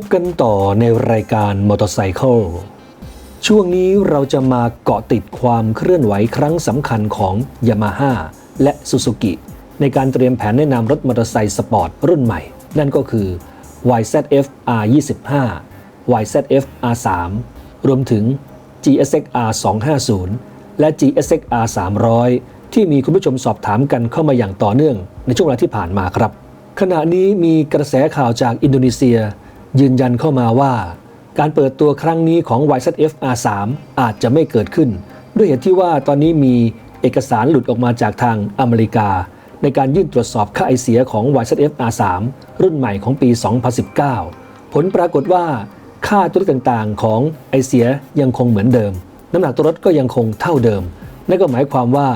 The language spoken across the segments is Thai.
บกันต่อในรายการมอเตอร์ไซค์ช่วงนี้เราจะมาเกาะติดความเคลื่อนไหวครั้งสำคัญของ Yamaha และ Suzuki ในการเตรียมแผนแนะนำรถมอเตอร์ไซค์สปอร์ตรุ่นใหม่ นั่นก็คือ YZF R25 YZF R3 รวมถึง GSX R250 และ GSX R300 ที่มีคุณผู้ชมสอบถามกันเข้ามาอย่างต่อเนื่องในช่วงเวลาที่ผ่านมาครับ ขณะนี้มีกระแสข่าวจากอินโดนีเซีย ยืนยันเข้ามาว่า การเปิดตัวครั้งนี้ของ YZF R3 อาจจะไม่เกิดขึ้น ด้วยเหตุที่ว่าตอนนี้มีเอกสารหลุดออกมาจากทางอเมริกา ในการยื่นตรวจสอบค่าไอเสียของ YZF R3 รุ่นใหม่ของปี 2019 ผลปรากฏว่าค่าตัวเลขต่างๆ ของไอเสียยังคงเหมือนเดิม น้ำหนักตัวรถก็ยังคงเท่าเดิม นั่นก็หมายความว่า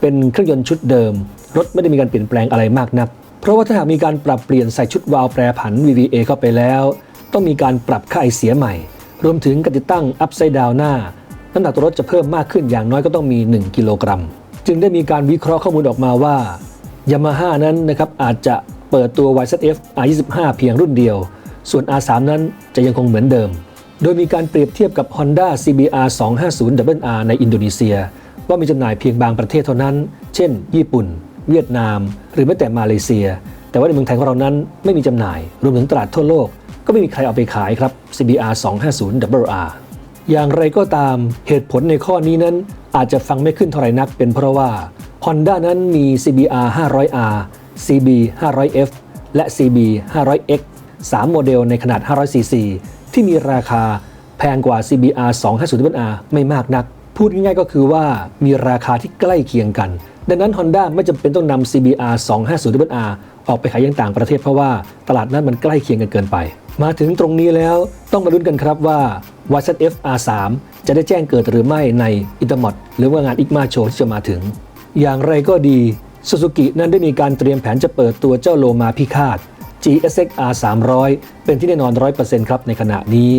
เป็นเครื่องยนต์ชุดเดิม รถไม่ได้มีการเปลี่ยนแปลงอะไรมากนัก เพราะว่าถ้าหากมีการปรับเปลี่ยนใส่ชุดวาล์วแปรผัน VVA เข้าไปแล้ว ต้องมีการปรับค่าไอเสียใหม่ รวมถึงการติดตั้ง upside down หน้า น้ำหนักตัวรถจะเพิ่มมากขึ้นอย่างน้อยก็ต้องมี 1 กิโลกรัม จึงได้มีการวิเคราะห์ข้อมูลออกมาว่า Yamaha นั้นนะครับอาจจะเปิดตัว YZF R25 เพียงรุ่นเดียว ส่วน R3 นั้นจะยังคงเหมือนเดิม โดยมีการเปรียบเทียบกับ Honda CBR 250 WR ในอินโดนีเซีย ว่ามีจำหน่ายเพียงบางประเทศเท่านั้น เช่น ญี่ปุ่น เวียดนาม หรือแม้แต่มาเลเซีย แต่ว่าในเมืองไทยของเรานั้นไม่มีจำหน่าย รวมถึงตลาดทั่วโลก ก็ไม่มีใครเอาไปขายครับ CBR 250 WR อย่างไรก็ตามเหตุผลในข้อนี้นั้น อาจจะฟังไม่ขึ้นเท่าไหร่นักเป็นเพราะว่า Honda นั้นมี CBR 500R CB 500F และ CB 500X 3 โมเดลในขนาด 500cc ที่มีราคาแพงกว่า CBR 250R ไม่มากนัก พูดง่ายๆก็คือว่ามีราคาที่ใกล้เคียงกัน ดังนั้น Honda ไม่จำเป็นต้องนำ CBR 250R ออกไปขายยังต่างประเทศเพราะว่าตลาดนั้นมันใกล้เคียงกันเกินไป มาถึงตรงนี้แล้วต้องมาลุ้นกันครับว่า YZF R3 จะได้แจ้งเกิดหรือไม่ในอิตามอดหรือว่างานอิกมาโชที่จะมาถึง อย่างไรก็ดีซูซูกินั้นได้มีการเตรียมแผนจะเปิดตัวเจ้าโลมาพิฆาต GSX R 300 เป็นที่แน่นอน 100%ครับในขณะนี้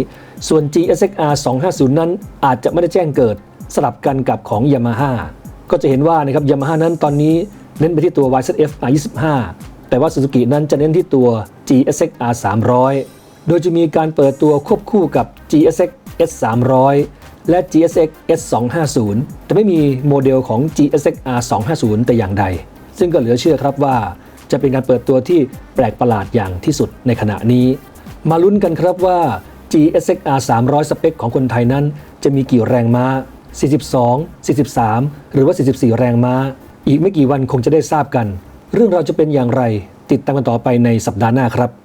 ส่วน GSX R 250 นั้นอาจจะไม่ได้แจ้งเกิด สลับกันกับของ Yamaha ก็จะเห็นว่านะครับ Yamaha นั้นตอนนี้เน้นไปที่ตัว YZF R 25 แต่ว่า Suzuki นั้นจะเน้นที่ตัว GSX R 300 โดยจะมีการเปิดตัวควบคู่กับ GSX S 300 และ GSX S 250 แต่ไม่มีโมเดลของ GSX R 250 แต่อย่างใด ซึ่งก็เหลือเชื่อครับว่า จะเป็นการเปิดตัวที่แปลกประหลาดอย่างที่สุดในขณะนี้ มาลุ้นกันครับว่า GSX R 300 สเปคของคนไทยนั้น จะมีกี่แรงม้า 42 43 หรือว่า 44 แรงม้า อีกไม่กี่วันคงจะได้ทราบกัน เรื่องเราจะเป็นอย่างไร ติดตามกันต่อไปในสัปดาห์หน้าครับ